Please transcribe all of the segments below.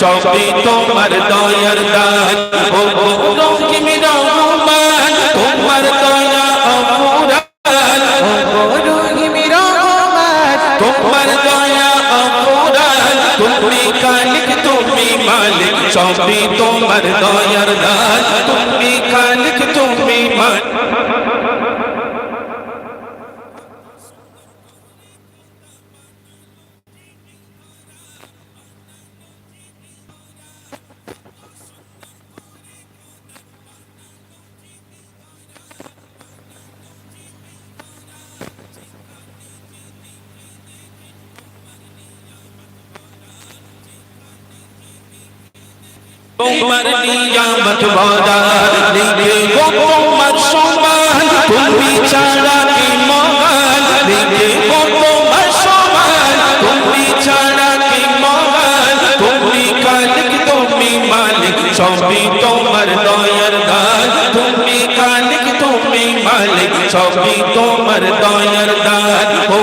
সবই তোমার দয়ার দান। ও রহিম রহমান তোমার দয়া অপুরান ও রহিম রহমান তোমার দয়া অপুরান তুমি খালিক তুমি মালিক, সবই তোমার দয়ার দান। তুমি খালিক তুমি মালিক। তোমার নিয়ামত বাজার লিখে গো তোমার সমান তুমি ছাড়া কি মহান লিখে গো তোমার সমান তুমি ছাড়া কি মহান? তুমি কালিক তুমি মালিক, সবই তোমার দয়ার দান। তুমি কালিক তুমি মালিক, সবই তোমার দয়ার দান। ও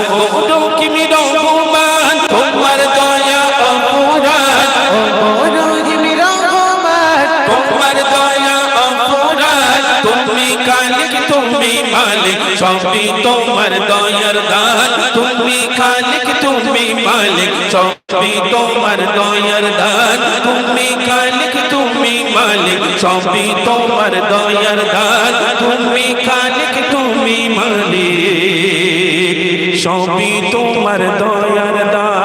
সবই তোমার দয়ার দান, তুমি কালিক তুমি মালিক। সবই তোমার দয়ার দান, তুমি কালিক তুমি মালিক। সবই তোমার দয়ার দান, তুমি কালিক তুমি মালিক। সবই তোমার দয়ার দান।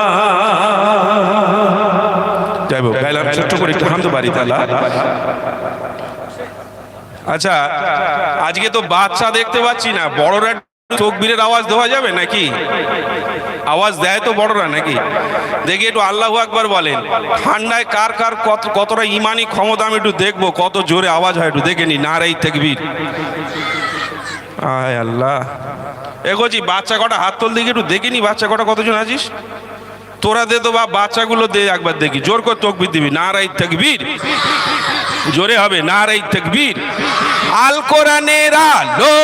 যাই হোক, গাইলাম, ছোট্ট করে একটু হামতে পারি তালা। আচ্ছা আজকে তো বাচ্চা দেখতে পাচ্ছি না। বড়রা চোখ বীরের আওয়াজ দেওয়া যাবে নাকি? আওয়াজ দেয় তো বড়রা নাকি? দেখি একটু আল্লাহ আকবার বলেন। ঠান্ডায় কার কার কত, কতটা ইমানি ক্ষমতা আমি একটু দেখব, কত জোরে আওয়াজ হয় একটু দেখে নি না নারাই তেকবীর। আয় আল্লাহ। এগোছি বাচ্চা কটা হাত তোল দেখি, একটু দেখে দেখিনি বাচ্চা কটা কতজন আছিস? তোরা দে তো বা, বাচ্চাগুলো দে একবার দেখি, জোর করে তকবির দিবি না নারাই তকবীর। জোরে হবে, নারাই তকবীর। আল কোরআনের আলো,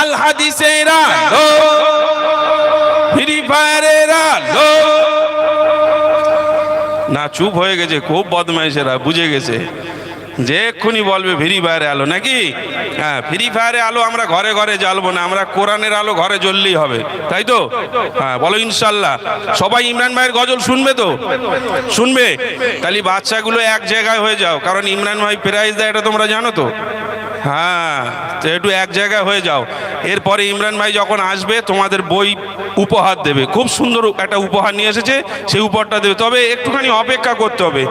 আল হাদিসের আলো ফ্রি ফায়ারের আলো। না, চুপ হয়ে গেছে, খুব বদমাইশেরা, বুঝে গেছে। যে এক্ষুনি বলবে, ফ্রি ফায়ারে আলো নাকি? হ্যাঁ ফ্রি ফায়ারে আলো আমরা ঘরে ঘরে জ্বালবো না, আমরা কোরআনের আলো ঘরে জ্বললেই হবে। তাই তো? হ্যাঁ বলো ইনশাল্লাহ। সবাই ইমরান ভাইয়ের গজল শুনবে তো? শুনবে? তাহলে বাচ্চাগুলো এক জায়গায় হয়ে যাও, কারণ ইমরান ভাই প্রাইজ দেয়, এটা তোমরা জানো তো? হ্যাঁ। একটু এক জায়গায় হয়ে যাও। এরপরে ইমরান ভাই যখন আসবে, তোমাদের বই উপহার দেবে। খুব সুন্দর একটা উপহার নিয়ে এসেছে, সেই উপহারটা দেবে। তবে একটুখানি অপেক্ষা করতে হবে।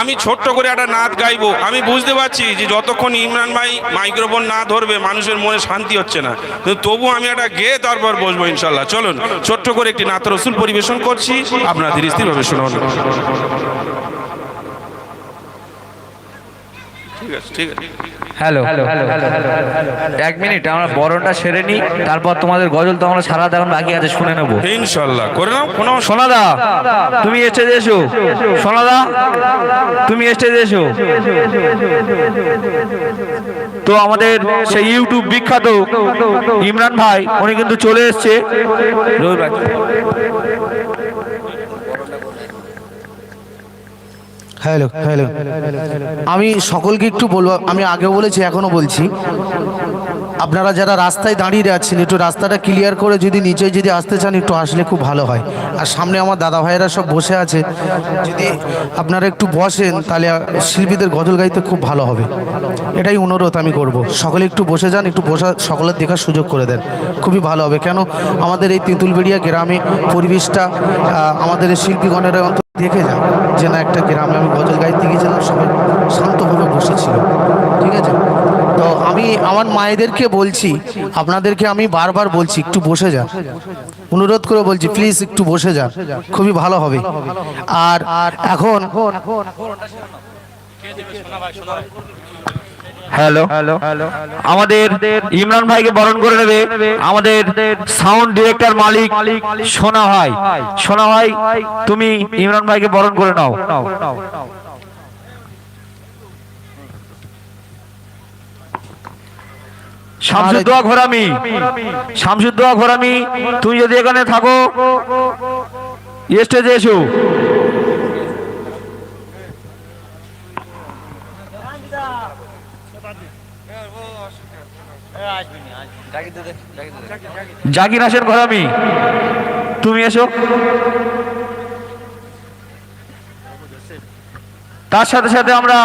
আমি ছোট্ট করে একটা নাচ গাইবো। আমি বুঝতে পারছি যে যতক্ষণ ইমরান ভাই মাইক্রোফোন না ধরবে, মানুষের মনে শান্তি হচ্ছে না। কিন্তু তবু আমি একটা গেয়ে তারপর বসবো ইনশাল্লাহ। চলুন, ছোট্ট করে একটি নাত রসুল পরিবেশন করছি। আপনারা ধীরে স্থিরভাবে শুনুন। ঠিক আছে ঠিক আছে। হ্যালো এক মিনিট আমরা বরণটা সেরে নিই তারপর তোমাদের গজল তো আমরা সারা এখন বাকি আছে শুনে নেব। ইনশাল্লাহ করে নাও কোনো সোনাদা তুমি স্টেজে এসো। সোনাদা তুমি স্টেজে এসো। তো আমাদের সেই ইউটিউব বিখ্যাত ইমরান ভাই উনি কিন্তু চলে এসছে। রবিবার হ্যালো হ্যালো। আমি সকলকে একটু বলব আমি আগেও বলেছি এখনও বলছি। আপনারা যারা রাস্তায় দাঁড়িয়ে আছেন, একটু রাস্তাটা ক্লিয়ার করে যদি নিচে যদি আসতে চান, একটু আসলে খুব ভালো হয়। আর সামনে আমার দাদা ভাইয়েরা সব বসে আছে। যদি আপনারা একটু বসেন, তাহলে শিল্পীদের গজল গাইতে খুব ভালো হবে। এটাই অনুরোধ আমি করব। সকলে একটু বসে যান, একটু বসা, সকলের দেখার সুযোগ করে দেন। খুবই ভালো হবে। কেন? আমাদের এই তেঁতুলবেড়িয়া গ্রামে পরিবেশটা আমাদের এই শিল্পীগণেরা অন্তত দেখে যান যে না, একটা গ্রামে আমি গজল গাইতে গিয়েছিলাম, সবাই শান্তভাবে বসেছিল। ঠিক আছে? তো আমি আমার মায়েদেরকে বলছি আপনাদেরকে আমি বারবার বলছি একটু বসে যান। অনুরোধ করে বলছি প্লিজ একটু বসে যান। খুবই ভালো হবে। আর এখন হ্যালো। হ্যালো। আমাদের ইমরান ভাইকে বরণ করে নেবে। আমাদের সাউন্ড ডিরেক্টর মালিক সোনা ভাই। সোনা ভাই তুমি ইমরান ভাইকে বরণ করে নাও। শামসুদ্দোয়া ঘোরামি। শামসুদ্দোয়া ঘোরামি তুমি যদি এখানে থাকো স্টেজে এসো। জাকির আসেন ঘোরামি তুমি এসো। তার সাথে সাথে আমরা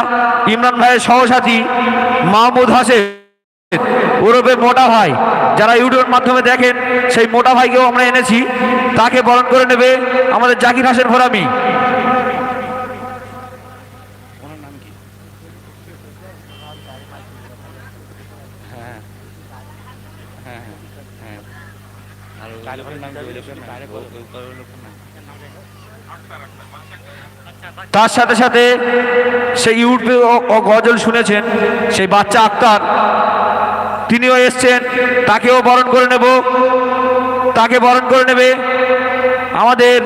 ইমরান ভাইয়ের সহসাথী মাহমুদ হাসেন ওরফে মোটা ভাই যারা ইউটিউবের মাধ্যমে দেখেন সেই মোটা ভাইকেও আমরা এনেছি। তাকে বরণ করে নেবে আমাদের জাকির হাসেন ঘরামি তার সাথে সাথে সেই ইউটিউবে গজল শুনেছেন সেই বাচ্চা আক্তার। তিনিও এসছেন তাকেও বরণ করে নেব। তাকে বরণ করে নেবে আমাদের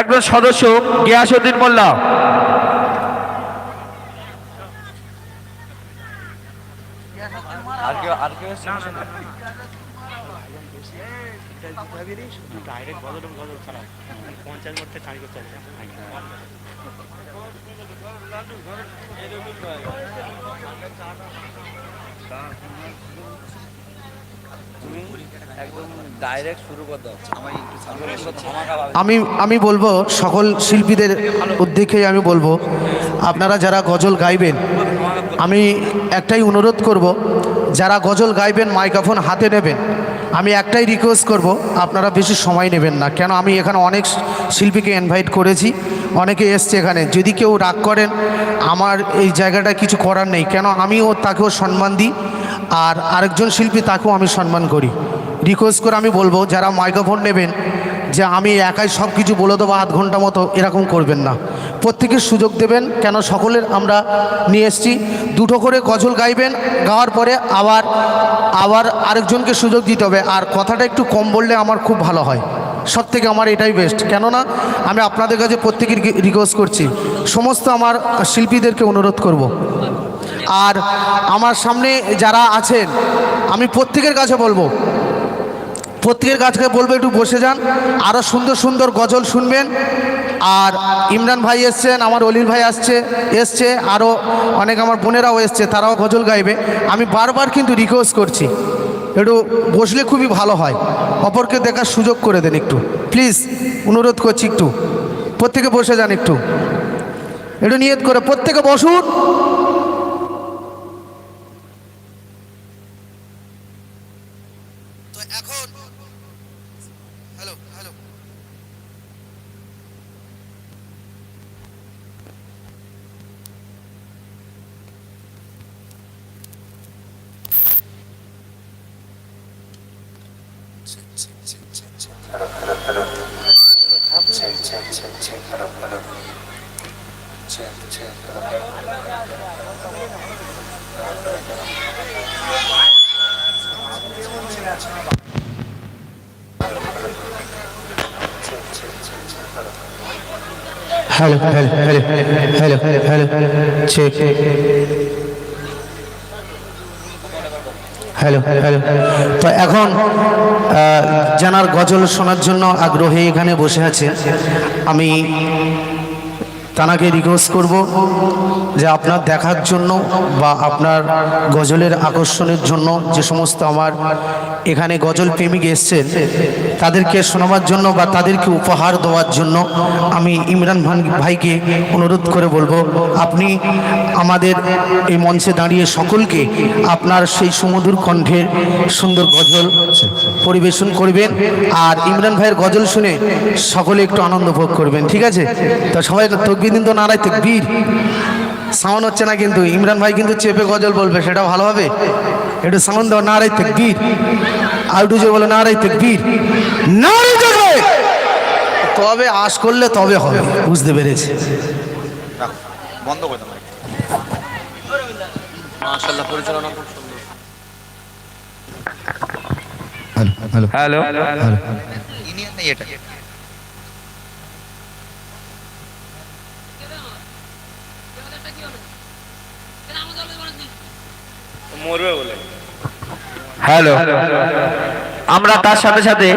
একজন সদস্য গিয়াসুদ্দিন মোল্লা। ডাইরেক্ট আমি আমি বলব সকল শিল্পীদের উদ্দেশ্যে আমি বলব, আপনারা যারা গজল গাইবেন, আমি একটাই অনুরোধ করব যারা গজল গাইবেন, মাইক্রোফোন হাতে নেবেন, আমি একটাই রিকোয়েস্ট করব, আপনারা বেশি সময় নেবেন না। কেন, আমি এখানে অনেক শিল্পীকে ইনভাইট করেছি, অনেকে এসছে এখানে। যদি কেউ রাগ করেন, আমার এই জায়গাটা কিছু করার নেই। কেন, আমিও তাকেও সম্মান দিই, আর আরেকজন শিল্পী তাকেও আমি সম্মান করি। রিকোয়েস্ট করে আমি বলব, যারা মাইক্রোফোন নেবেন যে আমি একাই সব কিছু বলে দেবো আধ ঘণ্টা মতো এরকম করবেন না। প্রত্যেকের সুযোগ দেবেন, কেন সকলের আমরা নিয়ে এসছি। দুটো করে গজল গাইবেন, গাওয়ার পরে আবার আবার আরেকজনকে সুযোগ দিতে হবে। আর কথাটা একটু কম বললে আমার খুব ভালো হয়। সব থেকে আমার এটাই বেস্ট কেননা, আমি আপনাদের কাছে প্রত্যেকের রিকোয়েস্ট করছি, সমস্ত আমার শিল্পীদেরকে অনুরোধ করব। আর আমার সামনে যারা আছেন, আমি প্রত্যেকের কাছে বলব প্রত্যেকের কাছে বলব, একটু বসে যান। আরও সুন্দর সুন্দর গজল শুনবেন। আর ইমরান ভাই এসছেন, আমার অলিল ভাই আসছে, এসছে। আরও অনেক আমার বোনেরাও এসছে, তারাও গজল গাইবে। আমি বারবার কিন্তু রিকোয়েস্ট করছি, একটু বসলে খুবই ভালো হয়। অপরকে দেখার সুযোগ করে দেন একটু। প্লিজ অনুরোধ করছি একটু। প্রত্যেকে বসে যান একটু। একটু নিয়ত করে, প্রত্যেকে বসুন। Hello hello hello hello hello check hello hello তো এখন জানার গজল শোনার জন্য আগ্রহী এখানে বসে আছে আমি তানাকে রিকোয়েস্ট করব যে আপনার দেখার জন্য বা আপনার গজলের আকর্ষণের জন্য যে সমস্ত আমার এখানে গজল প্রেমিক এসছেন, তাদেরকে শোনাবার জন্য বা তাদেরকে উপহার দেওয়ার জন্য আমি ইমরান ভান- ভাইকে অনুরোধ করে বলব, আপনি আমাদের এই মঞ্চে দাঁড়িয়ে সকলকে আপনার সেই সুমধুর কণ্ঠের সুন্দর গজল পরিবেশন করবেন। আর ইমরান ভাইয়ের গজল শুনে সকলে একটু আনন্দ ভোগ করবেন, ঠিক আছে? তো সবাই তকবির দিন তো নারায় তকবীর। সাউন্ড হচ্ছে না কিন্তু, ইমরান ভাই কিন্তু চেপে গজল বলবে, সেটা ভালো হবে? একটু সাউন্ড দাও, নারায় তকবীর। আর একটু যে বলে, নারায় তকবীর। তকবীর তবে আশ করলে তবে হবে, বুঝতে পেরেছি। বন্ধ করে দাও। মাশাআল্লাহ, পরিচালনা খুব হ্যালো ইনিয়ার নেই এটা হ্যালো আমরা তার সাথে সাথে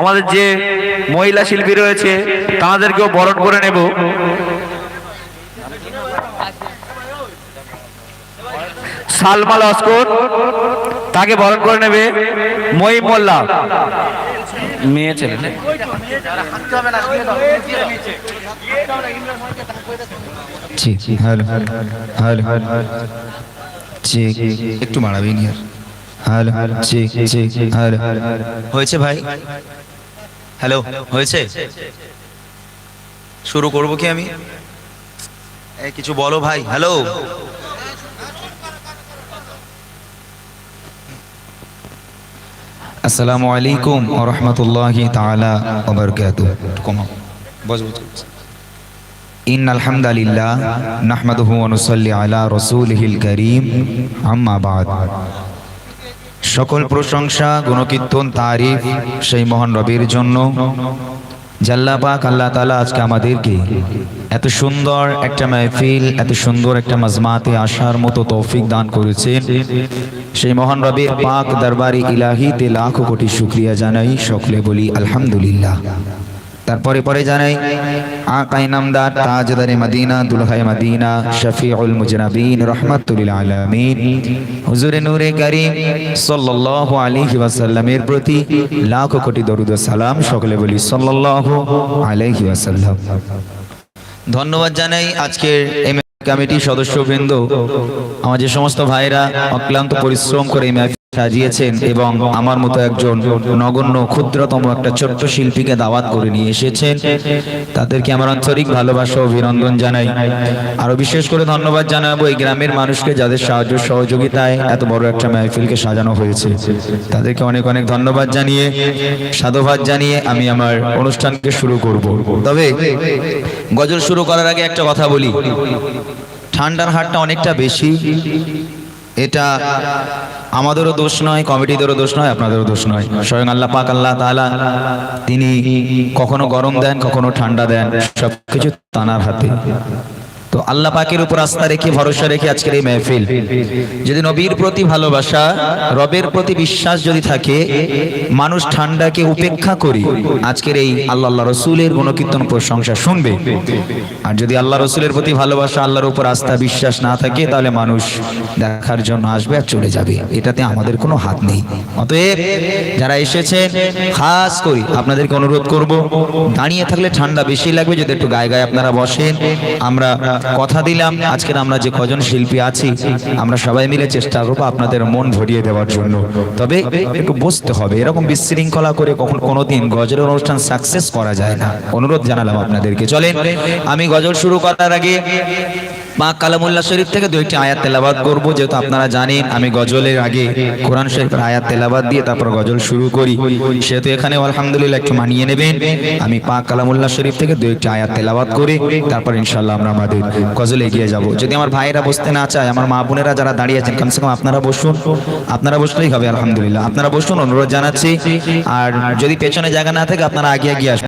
আমাদের যে মহিলা শিল্পী রয়েছে তাদেরকেও বরণ করে নেব। সালমা লস্কর তাকে বরণ করে নেবে মহিম মোল্লা। মেয়ে ছেলে একটু মারাবি হয়েছে ভাই? হ্যালো, হয়েছে? শুরু করব কি আমি? কিছু বলো ভাই। হ্যালো? আসসালামু আলাইকুম রহমতুল্লাহি তালা অবরকাত ইন আলহামদুলিল্লাহ নাহমাদুহু অনুসল্লি আলা রাসূলিহিল কারীম, আম্মা বাদ। সকল প্রশংসা, গুণকীর্তন, তারিফ সেই মহান রবির জন্য। জাল্লাবা আল্লাহ তালা আজকে আমাদেরকে এত সুন্দর একটা মাহফিল, এত সুন্দর একটা মাজমাতে আসার মতো তৌফিক দান করেছেন সেই মহান রবির পাক দরবারি ইলাহিতে লাখো কোটি শুক্রিয়া জানাই, সকলে বলি আলহামদুলিল্লাহ। তারপরে পরে জানাই, আকাই নামদার তাজদারে মদিনা দুলহাই মদিনা, শফিউল মুজনাবিন রহমাতুল আলামিন। হুজুরে নূরে করিম সাল্লাল্লাহু আলাইহি ওয়াসাল্লামের প্রতি লাখ কোটি দরুদ সালাম, সকলে বলি সাল্লাল্লাহু আলাইহি ওয়াসাল্লাম। ধন্যবাদ জানাই আজকের এম কমিটি সদস্যবৃন্দ। আমার যে সমস্ত ভাইরা অক্লান্ত পরিশ্রম করে এই সাজিয়েছেন এবং আমার মতো একজন নগণ্য ক্ষুদ্রতম একটা ছোট্ট শিল্পীকে দাওয়াত করে নিয়ে এসেছেন। তাদেরকে আমার আন্তরিক ভালোবাসা অভিনন্দন জানাই। আরও বিশেষ করে ধন্যবাদ জানাব এই গ্রামের মানুষকে যাদের সাহায্য সহযোগিতায় এত বড় একটা মাহফিলকে সাজানো হয়েছে। তাদেরকে অনেক অনেক ধন্যবাদ জানিয়ে সাধুবাদ জানিয়ে আমি আমার অনুষ্ঠানকে শুরু করব। তবে গজল শুরু করার আগে একটা কথা বলি। ঠান্ডার হারটা অনেকটা বেশি। এটা আমাদেরও দোষ নয়, কমিটিদেরও দোষ নয়, আপনাদেরও দোষ নয়। স্বয়ং আল্লাহ পাক, আল্লাহ তাআলা তিনি কখনো গরম দেন, কখনো ঠান্ডা দেন, সবকিছু তানার হাতে। তো আল্লাহ পাকের উপর আস্থা রেখে, ভরসা রেখে আজকের এই মেহফিল। যদি নবীর প্রতি ভালোবাসা, রবের প্রতি বিশ্বাস যদি থাকে, মানুষ ঠান্ডাকে উপেক্ষা করি, আজকের এই আল্লাহ আল্লাহ রসুলের গুণকীর্তন প্রশংসা শুনবে। আর যদি আল্লাহ রসুলের প্রতি ভালোবাসা, আল্লাহর উপর আস্থা, বিশ্বাস না থাকে, তাহলে মানুষ দেখার জন্য আসবে আর চলে যাবে। এটাতে আমাদের কোনো হাত নেই। অতএব যারা এসেছেন খাস করি, আপনাদেরকে অনুরোধ করব, দাঁড়িয়ে থাকলে ঠান্ডা বেশি লাগবে, যদি একটু গায়ে গায়ে আপনারা বসেন, আমরা কথা দিলাম, আজকের আমরা যে কজন শিল্পী আছি, আমরা সবাই মিলে চেষ্টা করব আপনাদের মন ভরিয়ে দেওয়ার জন্য। তবে একটু বসতে হবে, এরকম বিশৃঙ্খলা করে কখন কোনোদিন গজলের অনুষ্ঠান সাকসেস করা যায় না। অনুরোধ জানালাম আপনাদেরকে। চলেন, আমি গজল শুরু করার আগে মা কালামুল্লাহ শরীফ থেকে দুইটি আয়াত তেলাবাদ করব, যেহেতু আপনারা জানেন আমি গজলের আগে কোরআন শরীফের আয়াত তেলাবাদ দিয়ে তারপর গজল শুরু করি। সেহেতু এখানে আলহামদুলিল্লাহ একটু মানিয়ে নেবেন। আমি পাক কালামুল্লাহ শরীফ থেকে দুইটি আয়াত তেলাবাদ করে, তারপর ইনশাল্লাহ আমরা আমাদের গজলে এগিয়ে যাব। যদি আমার ভাইয়েরা বসতে না চায়, আমার মা বোনেরা যারা দাঁড়িয়ে আছেন, কমসে কম আপনারা বসুন। আপনারা বসলেই হবে, আলহামদুলিল্লাহ। আপনারা বসুন, অনুরোধ জানাচ্ছি। আর যদি পেছনে জায়গা না থাকে, আপনারা আগে এগিয়ে আসবেন।